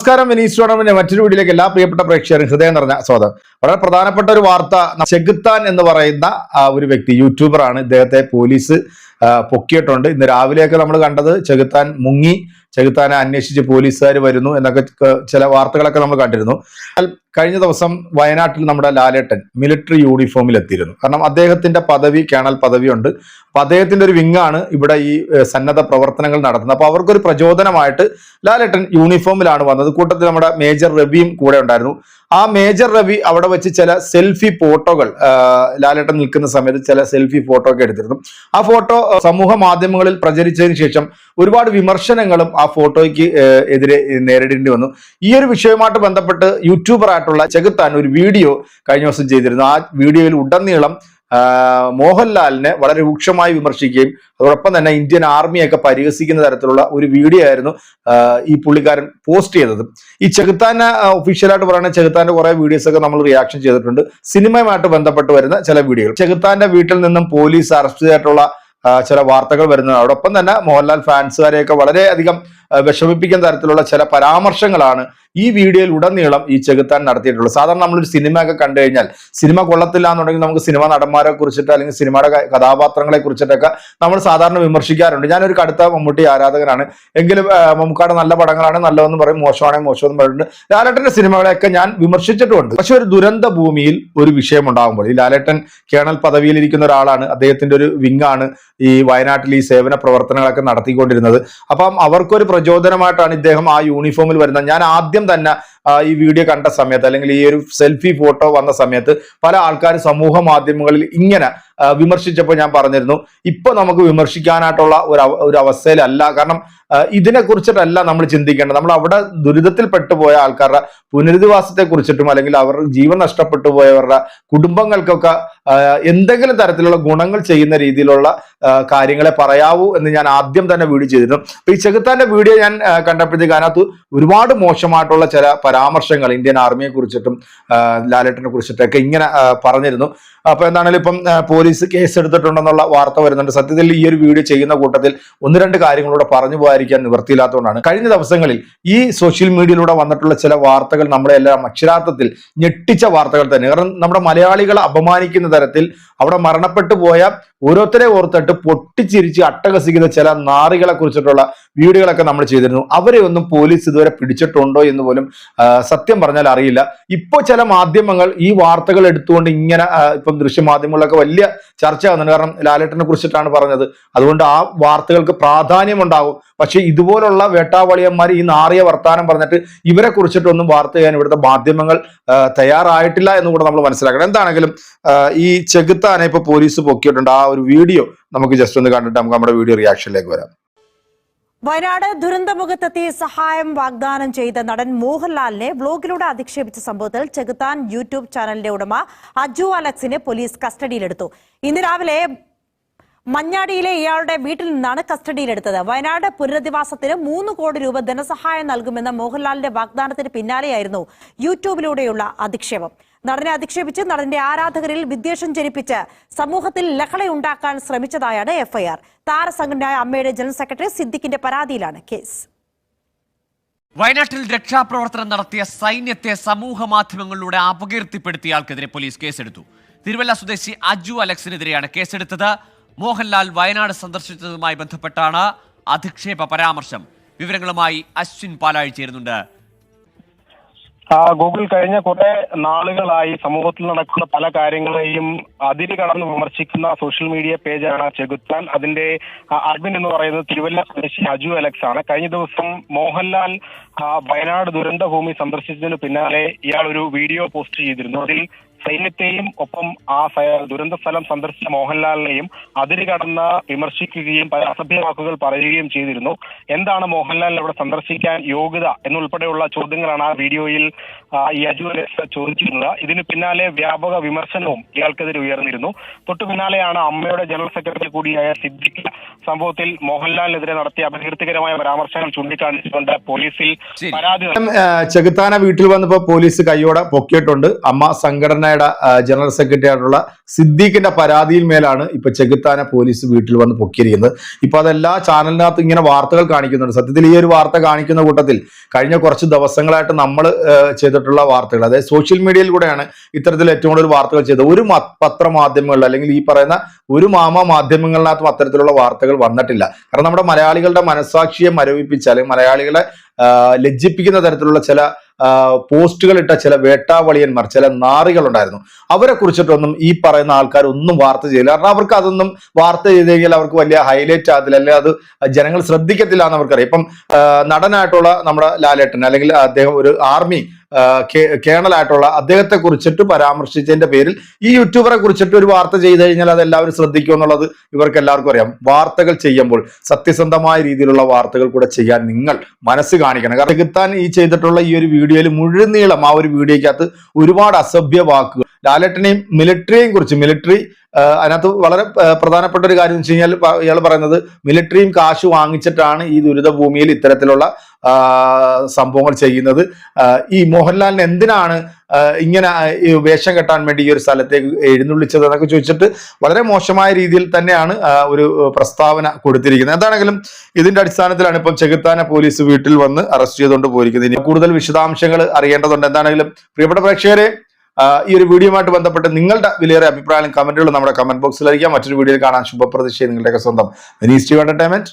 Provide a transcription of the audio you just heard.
നമസ്കാരം വിനീസ് ടൂർണമെന്റ് മറ്റൊരു വീഡിയോയിലേക്ക് എല്ലാ പ്രിയപ്പെട്ട പ്രേക്ഷകരും ഹൃദയം നിറഞ്ഞ സ്വാഗതം. വളരെ പ്രധാനപ്പെട്ട ഒരു വാർത്ത ചെഗുത്താൻ എന്ന് പറയുന്ന ഒരു വ്യക്തി യൂട്യൂബറാണ്. ഇദ്ദേഹത്തെ പോലീസ് പൊക്കിയിട്ടുണ്ട്. ഇന്ന് രാവിലെയൊക്കെ നമ്മൾ കണ്ടത് ചെഗുത്താൻ മുങ്ങി ചെകുത്താനെ അന്വേഷിച്ച് പോലീസുകാർ വരുന്നു എന്നൊക്കെ ചില വാർത്തകളൊക്കെ നമ്മൾ കണ്ടിരുന്നു. കഴിഞ്ഞ ദിവസം വയനാട്ടിൽ നമ്മുടെ ലാലേട്ടൻ മിലിറ്ററി യൂണിഫോമിൽ എത്തിയിരുന്നു. കാരണം അദ്ദേഹത്തിന്റെ പദവി കേണൽ പദവിയുണ്ട്. അപ്പൊ അദ്ദേഹത്തിന്റെ ഒരു വിങ്ങാണ് ഇവിടെ ഈ സന്നദ്ധ പ്രവർത്തനങ്ങൾ നടത്തുന്നത്. അപ്പൊ അവർക്കൊരു പ്രചോദനമായിട്ട് ലാലേട്ടൻ യൂണിഫോമിലാണ് വന്നത്. കൂട്ടത്തിൽ നമ്മുടെ മേജർ രവിയും കൂടെ ഉണ്ടായിരുന്നു. ആ മേജർ രവി അവിടെ വെച്ച് ചില സെൽഫി ഫോട്ടോകൾ ലാലേട്ടൻ നിൽക്കുന്ന സമയത്ത് ചില സെൽഫി ഫോട്ടോ ഒക്കെ എടുത്തിരുന്നു. ആ ഫോട്ടോ സമൂഹ മാധ്യമങ്ങളിൽ പ്രചരിച്ചതിന് ശേഷം ഒരുപാട് വിമർശനങ്ങളും ആ ഫോട്ടോയ്ക്ക് എതിരെ നേരിടേണ്ടി വന്നു. ഈ ഒരു വിഷയവുമായിട്ട് ബന്ധപ്പെട്ട് യൂട്യൂബറായിട്ടുള്ള ചെകുത്താൻ ഒരു വീഡിയോ കഴിഞ്ഞ ദിവസം ചെയ്തിരുന്നു. ആ വീഡിയോയിൽ ഉടനീളം മോഹൻലാലിനെ വളരെ രൂക്ഷമായി വിമർശിക്കുകയും അതോടൊപ്പം തന്നെ ഇന്ത്യൻ ആർമിയൊക്കെ പരിഹസിക്കുന്ന തരത്തിലുള്ള ഒരു വീഡിയോ ആയിരുന്നു ഈ പുള്ളിക്കാരൻ പോസ്റ്റ് ചെയ്തത്. ഈ ചെകുത്താന ഒഫീഷ്യലായിട്ട് പറയുന്ന ചെകുത്താന്റെ കുറെ വീഡിയോസ് ഒക്കെ നമ്മൾ റിയാക്ഷൻ ചെയ്തിട്ടുണ്ട്. സിനിമയുമായിട്ട് ബന്ധപ്പെട്ട് വരുന്ന ചില വീഡിയോകൾ. ചെകുത്താന്റെ വീട്ടിൽ നിന്നും പോലീസ് അറസ്റ്റ് ചെയ്തിട്ടുള്ള ചില വാർത്തകൾ വരുന്നത് അതോടൊപ്പം തന്നെ മോഹൻലാൽ ഫാൻസുകാരെയൊക്കെ വളരെയധികം വിഷമിപ്പിക്കുന്ന തരത്തിലുള്ള ചില പരാമർശങ്ങളാണ് ഈ വീഡിയോയിൽ ഉടനീളം ഈ ചെകുത്താൻ നടത്തിയിട്ടുള്ളത്. സാധാരണ നമ്മളൊരു സിനിമ ഒക്കെ കണ്ടു കഴിഞ്ഞാൽ സിനിമ കൊള്ളത്തില്ല എന്നുണ്ടെങ്കിൽ നമുക്ക് സിനിമ നടന്മാരെ കുറിച്ചിട്ട് അല്ലെങ്കിൽ സിനിമയുടെ കഥാപാത്രങ്ങളെ കുറിച്ചിട്ടൊക്കെ നമ്മൾ സാധാരണ വിമർശിക്കാറുണ്ട്. ഞാനൊരു കടുത്ത മമ്മൂട്ടി ആരാധകനാണ്. എങ്കിലും മമ്മൂക്കാട് നല്ല പടങ്ങളാണ്. നല്ലതെന്ന് പറയും. മോശമാണെങ്കിൽ മോശമെന്ന് പറയുന്നുണ്ട് ലാലേട്ടന്റെ സിനിമകളെയൊക്കെ ഞാൻ വിമർശിച്ചിട്ടുമുണ്ട്. പക്ഷെ ഒരു ദുരന്ത ഭൂമിയിൽ ഒരു വിഷയം ഉണ്ടാകുമ്പോൾ ഈ ലാലേട്ടൻ കേണൽ പദവിയിൽ ഇരിക്കുന്ന ഒരാളാണ്. അദ്ദേഹത്തിന്റെ ഒരു വിങ്ങാണ് ഈ വയനാട്ടിൽ ഈ സേവന പ്രവർത്തനങ്ങളൊക്കെ നടത്തിക്കൊണ്ടിരുന്നത്. അപ്പം അവർക്കൊരു പ്രചോദനമായിട്ടാണ് ഇദ്ദേഹം ആ യൂണിഫോമിൽ വരുന്നത്. ഞാൻ ആദ്യം തന്നെ ഈ വീഡിയോ കണ്ട സമയത്ത് അല്ലെങ്കിൽ ഈ ഒരു സെൽഫി ഫോട്ടോ വന്ന സമയത്ത് പല ആൾക്കാരും സമൂഹ മാധ്യമങ്ങളിൽ ഇങ്ങനെ വിമർശിച്ചപ്പോൾ ഞാൻ പറഞ്ഞിരുന്നു. ഇപ്പൊ നമുക്ക് വിമർശിക്കാനായിട്ടുള്ള ഒരു ഒരു അവസ്ഥയിലല്ല. കാരണം ഇതിനെ കുറിച്ചിട്ടല്ല നമ്മൾ ചിന്തിക്കേണ്ടത്. നമ്മൾ അവിടെ ദുരിതത്തിൽ പെട്ടുപോയ ആൾക്കാരുടെ പുനരധിവാസത്തെ കുറിച്ചിട്ടും അല്ലെങ്കിൽ അവർ ജീവൻ നഷ്ടപ്പെട്ടു പോയവരുടെ കുടുംബങ്ങൾക്കൊക്കെ എന്തെങ്കിലും തരത്തിലുള്ള ഗുണങ്ങൾ ചെയ്യുന്ന രീതിയിലുള്ള കാര്യങ്ങളെ പറയാവൂ എന്ന് ഞാൻ ആദ്യം തന്നെ വീഡിയോ ചെയ്തിരുന്നു. അപ്പൊ ഈ ചെകുത്താന്റെ വീഡിയോ ഞാൻ കണ്ടപ്പോഴത്തേക്ക് അതിനകത്ത് ഒരുപാട് മോശമായിട്ടുള്ള ചില പരാമർശങ്ങൾ ഇന്ത്യൻ ആർമിയെ കുറിച്ചിട്ടും ലാലേട്ടിനെ കുറിച്ചിട്ടൊക്കെ ഇങ്ങനെ പറഞ്ഞിരുന്നു. അപ്പൊ എന്താണെങ്കിലും ഇപ്പം ആ, പോലീസ് കേസെടുത്തിട്ടുണ്ടെന്നുള്ള വാർത്ത വരുന്നുണ്ട്. സത്യത്തിൽ ഈ ഒരു വീഡിയോ ചെയ്യുന്ന കൂട്ടത്തിൽ ഒന്ന് രണ്ട് കാര്യങ്ങളൂടെ പറഞ്ഞു പോകാതിരിക്കാൻ നിവൃത്തിയില്ലാത്തതുകൊണ്ടാണ് കഴിഞ്ഞ ദിവസങ്ങളിൽ ഈ സോഷ്യൽ മീഡിയയിലൂടെ വന്നിട്ടുള്ള ചില വാർത്തകൾ നമ്മളെല്ലാം അക്ഷരാർത്ഥത്തിൽ ഞെട്ടിച്ച വാർത്തകൾ തന്നെ. കാരണം നമ്മുടെ മലയാളികളെ അപമാനിക്കുന്ന തരത്തിൽ അവിടെ മരണപ്പെട്ടു പോയ ഓരോരുത്തരെ ഓർത്തിട്ട് പൊട്ടിച്ചിരിച്ച് അട്ടഹസിക്കുന്ന ചില നാറികളെ കുറിച്ചിട്ടുള്ള വീഡിയോകളൊക്കെ നമ്മൾ ചെയ്തിരുന്നു. അവരെ ഒന്നും പോലീസ് ഇതുവരെ പിടിച്ചിട്ടുണ്ടോ എന്ന് പോലും സത്യം പറഞ്ഞാൽ അറിയില്ല. ഇപ്പോ ചില മാധ്യമങ്ങൾ ഈ വാർത്തകൾ എടുത്തുകൊണ്ട് ഇങ്ങനെ ഇപ്പം ദൃശ്യമാധ്യമങ്ങളിലൊക്കെ വലിയ ചർച്ച ആകുന്നുണ്ട് കാരണം ലാലേട്ടനെ കുറിച്ചിട്ടാണ് പറഞ്ഞത്. അതുകൊണ്ട് ആ വാർത്തകൾക്ക് പ്രാധാന്യം ഉണ്ടാകും പക്ഷെ ഇതുപോലുള്ള വേട്ടാവളിയന്മാർ ഈ നാറിയ വർത്താനം പറഞ്ഞിട്ട് ഇവരെ കുറിച്ചിട്ടൊന്നും വാർത്ത ചെയ്യാൻ ഇവിടുത്തെ മാധ്യമങ്ങൾ തയ്യാറായിട്ടില്ല എന്ന് കൂടെ നമ്മൾ മനസ്സിലാക്കണം. എന്താണെങ്കിലും ഈ ഈ ചെകുത്താനെ ഇപ്പൊ പോലീസ് പൊക്കിയിട്ടുണ്ട്. ആ ഒരു വീഡിയോ നമുക്ക് ജസ്റ്റ് ഒന്ന് കണ്ടിട്ട് നമുക്ക് നമ്മുടെ വീഡിയോ റിയാക്ഷനിലേക്ക് വരാം. വയനാട് ദുരന്തമുഖത്തെത്തി സഹായം വാഗ്ദാനം ചെയ്ത നടൻ മോഹൻലാലിനെ വ്ലോഗിലൂടെ അധിക്ഷേപിച്ച സംഭവത്തിൽ ചെകുത്താൻ യൂട്യൂബ് ചാനലിന്റെ ഉടമ അജു അലക്സിനെ പോലീസ് കസ്റ്റഡിയിലെടുത്തു. ഇന്ന് രാവിലെ മഞ്ഞാടിയിലെ ഇയാളുടെ വീട്ടിൽ നിന്നാണ് കസ്റ്റഡിയിലെടുത്തത്. വയനാട് പുനരധിവാസത്തിന് മൂന്ന് കോടി രൂപ ധനസഹായം നൽകുമെന്ന മോഹൻലാലിന്റെ വാഗ്ദാനത്തിന് പിന്നാലെയായിരുന്നു യൂട്യൂബിലൂടെയുള്ള അധിക്ഷേപം. നടനെ അധിക്ഷേപിച്ച് നടന്റെ ആരാധകരിൽ വിദ്വേഷം ജനിപ്പിച്ച് സമൂഹത്തിൽ ലഹളയുണ്ടാക്കാൻ ശ്രമിച്ചതായാണ് എഫ്ഐആർ. താരസംഘടനയായ അമ്മയുടെ ജനറൽ സെക്രട്ടറി സിദ്ദിഖിന്റെ പരാതിയിലാണ് കേസ്. വയനാട്ടിൽ രക്ഷാപ്രവർത്തനം നടത്തിയ സൈന്യത്തെ സമൂഹ മാധ്യമങ്ങളിലൂടെ അപകീർത്തിപ്പെടുത്തിയ ആൾക്കെതിരെ പോലീസ് കേസെടുത്തു. തിരുവല്ല സ്വദേശി അജു അലക്സിനെതിരെയാണ് കേസെടുത്തത്. മോഹൻലാൽ വയനാട് സന്ദർശിച്ചതുമായി ബന്ധപ്പെട്ടാണ് അധിക്ഷേപ പരാമർശം. വിവരങ്ങളുമായി അശ്വിൻ പാലാഴി ചേരുന്നുണ്ട്. ഗൂഗിൾ കഴിഞ്ഞ കുറെ നാളുകളായി സമൂഹത്തിൽ നടക്കുന്ന പല കാര്യങ്ങളെയും അതിര് കടന്ന് വിമർശിക്കുന്ന സോഷ്യൽ മീഡിയ പേജാണ് ചെകുത്താൻ. അതിന്റെ അഡ്മിൻ എന്ന് പറയുന്നത് തിരുവല്ല സ്വദേശി അജു അലക്സ് ആണ്. കഴിഞ്ഞ ദിവസം മോഹൻലാൽ വയനാട് ദുരന്തഭൂമി സന്ദർശിച്ചതിന് പിന്നാലെ ഇയാൾ ഒരു വീഡിയോ പോസ്റ്റ് ചെയ്തിരുന്നു. അതിൽ സൈന്യത്തെയും ഒപ്പം ആ ദുരന്ത സ്ഥലം സന്ദർശിച്ച മോഹൻലാലിനെയും അതിര് കടന്ന് വിമർശിക്കുകയും പല അസഭ്യ വാക്കുകൾ പറയുകയും ചെയ്തിരുന്നു. എന്താണ് മോഹൻലാലിനെ അവിടെ സന്ദർശിക്കാൻ യോഗ്യത എന്നുൾപ്പെടെയുള്ള ചോദ്യങ്ങളാണ് ആ വീഡിയോയിൽ ഈ അജു ചോദിച്ചിരുന്നത്. ഇതിന് പിന്നാലെ വ്യാപക വിമർശനവും ഇയാൾക്കെതിരെ ഉയർന്നിരുന്നു. തൊട്ടു പിന്നാലെയാണ് അമ്മയുടെ ജനറൽ സെക്രട്ടറി കൂടിയായ സിദ്ദിഖ് സംഭവത്തിൽ മോഹൻലാലിനെതിരെ നടത്തിയ അപകീർത്തികരമായ പരാമർശങ്ങൾ ചൂണ്ടിക്കാണിച്ചുകൊണ്ട് പോലീസിൽ പരാതി ചെകുത്താന വീട്ടിൽ വന്നപ്പോ പോലീസ് കൈയോടെ പൊക്കിയിട്ടുണ്ട്. അമ്മ സംഘടനയുടെ ആ, ജനറൽ സെക്രട്ടറി ആയിട്ടുള്ള സിദ്ദീഖിന്റെ പരാതിയിൽ മേലാണ് ഇപ്പൊ ചെകുത്താന പോലീസ് വീട്ടിൽ വന്ന് പൊക്കിയിരിക്കുന്നത്. ഇപ്പൊ അതെല്ലാ ചാനലിനകത്ത് ഇങ്ങനെ വാർത്തകൾ കാണിക്കുന്നുണ്ട്. സത്യത്തിൽ ഈ ഒരു വാർത്ത കാണിക്കുന്ന കൂട്ടത്തിൽ കഴിഞ്ഞ കുറച്ച് ദിവസങ്ങളായിട്ട് നമ്മൾ ചെയ്തിട്ടുള്ള വാർത്തകൾ അതായത് സോഷ്യൽ മീഡിയയിൽ കൂടെയാണ് ഇത്തരത്തിൽ ഏറ്റവും കൂടുതൽ വാർത്തകൾ ചെയ്തത്. ഒരു പത്രമാധ്യമങ്ങളിൽ അല്ലെങ്കിൽ ഈ പറയുന്ന ഒരു മാമ മാധ്യമങ്ങളിനകത്തും അത്തരത്തിലുള്ള വാർത്തകൾ വന്നിട്ടില്ല. കാരണം നമ്മുടെ മലയാളികളുടെ മനസ്സാക്ഷിയെ മരവിപ്പിച്ച അല്ലെങ്കിൽ മലയാളികളെ ലജ്ജിപ്പിക്കുന്ന തരത്തിലുള്ള ചില ഇട്ട ചില വേട്ടാവളിയന്മാർ ചില നാറികൾ ഉണ്ടായിരുന്നു അവരെ കുറിച്ചിട്ടൊന്നും ഈ പറയുന്ന ആൾക്കാർ ഒന്നും വാർത്ത ചെയ്യില്ല. കാരണം അവർക്ക് അതൊന്നും വാർത്ത ചെയ്ത് കഴിഞ്ഞാൽ അവർക്ക് വലിയ ഹൈലൈറ്റ് ആകത്തില്ല. അല്ലെങ്കിൽ അത് ജനങ്ങൾ ശ്രദ്ധിക്കത്തില്ല എന്ന് അവർക്കറിയാം. ഇപ്പം നടനായിട്ടുള്ള നമ്മുടെ ലാലേട്ടൻ അല്ലെങ്കിൽ അദ്ദേഹം ഒരു ആർമി കേണലായിട്ടുള്ള അദ്ദേഹത്തെ കുറിച്ചിട്ട് പരാമർശിച്ചതിന്റെ പേരിൽ ഈ യൂട്യൂബറെ കുറിച്ചിട്ട് ഒരു വാർത്ത ചെയ്ത് കഴിഞ്ഞാൽ അത് എല്ലാവരും ശ്രദ്ധിക്കും എന്നുള്ളത് ഇവർക്ക് എല്ലാവർക്കും അറിയാം. വാർത്തകൾ ചെയ്യുമ്പോൾ സത്യസന്ധമായ രീതിയിലുള്ള വാർത്തകൾ കൂടെ ചെയ്യാൻ നിങ്ങൾ മനസ്സ് കാണിക്കണം. കാരണം കിത്താൻ ഈ ചെയ്തിട്ടുള്ള ഈ ഒരു വീഡിയോയിൽ മുഴുനീളം ആ ഒരു വീഡിയോയ്ക്കകത്ത് ഒരുപാട് അസഭ്യ വാക്കുകൾ. ലാലേട്ടനെയും മിലിറ്ററിയെയും കുറിച്ച് മിലിറ്ററി അതിനകത്ത് വളരെ പ്രധാനപ്പെട്ട ഒരു കാര്യം എന്ന് വെച്ച് കഴിഞ്ഞാൽ ഇയാൾ പറയുന്നത് മിലിറ്ററിയും കാശ് വാങ്ങിച്ചിട്ടാണ് ഈ ദുരിത ഭൂമിയിൽ ഇത്തരത്തിലുള്ള സംഭവങ്ങൾ ചെയ്യുന്നത്. ഈ മോഹൻലാലിന് എന്തിനാണ് ഇങ്ങനെ വേഷം കെട്ടാൻ വേണ്ടി ഈ ഒരു സ്ഥലത്തേക്ക് എഴുന്നള്ളിച്ചത് എന്നൊക്കെ ചോദിച്ചിട്ട് വളരെ മോശമായ രീതിയിൽ തന്നെയാണ് ഒരു പ്രസ്താവന കൊടുത്തിരിക്കുന്നത്. എന്താണെങ്കിലും ഇതിന്റെ അടിസ്ഥാനത്തിലാണ് ഇപ്പം ചെകുത്താന പോലീസ് വീട്ടിൽ വന്ന് അറസ്റ്റ് ചെയ്തുകൊണ്ട് പോയിരിക്കുന്നത്. ഇനി കൂടുതൽ വിശദാംശങ്ങൾ അറിയേണ്ടതുണ്ട്. എന്താണെങ്കിലും പ്രിയപ്പെട്ട പ്രേക്ഷകരെ ഈ ഒരു വീഡിയോയുമായിട്ട് ബന്ധപ്പെട്ട് നിങ്ങളുടെ വിലയേറെ അഭിപ്രായം കമന്റുകൾ നമ്മുടെ കമന്റ് ബോക്സിൽ മറ്റൊരു വീഡിയോയിൽ കാണാൻ ശുഭപ്രതീക്ഷ. നിങ്ങളുടെയൊക്കെ സ്വന്തം. Venice entertainment